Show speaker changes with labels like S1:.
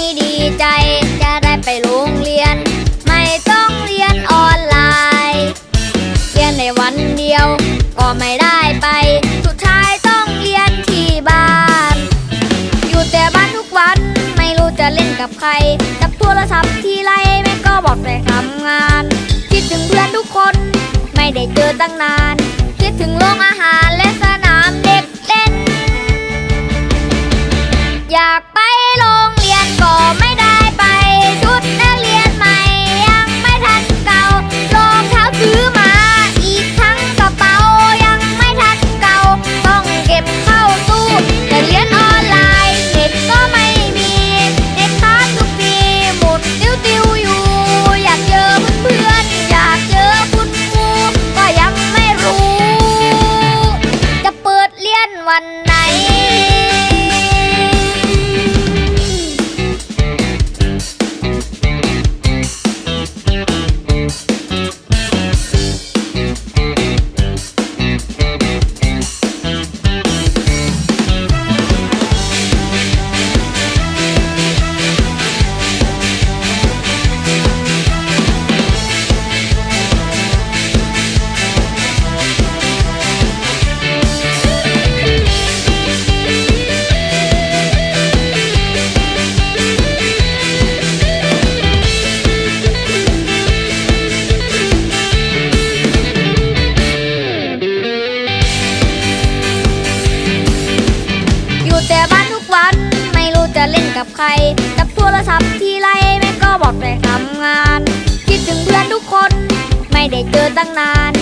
S1: นี้ดีใจ จะได้ไปโรงเรียน ไม่ต้องเรียนออนไลน์เรียนในวันเดียว ก็ไม่ได้ไป สุดท้ายต้องเรียนที่บ้าน อยู่แต่บ้านทุกวันไม่รู้จะเล่นกับใครจับโทรศัพท์ทีไรแม่ก็บอกไปทำงาน คิดถึงเพื่อนทุกคนไม่ได้เจอตั้งนาน คิดถึงโรงอาหารและสนามเด็กเล่น อยากไป จะเล่นกับใคร กับโทรศัพท์ที่ไรแม่ก็บอกไปทำงาน คิดถึงเพื่อนทุกคน ไม่ได้เจอตั้งนาน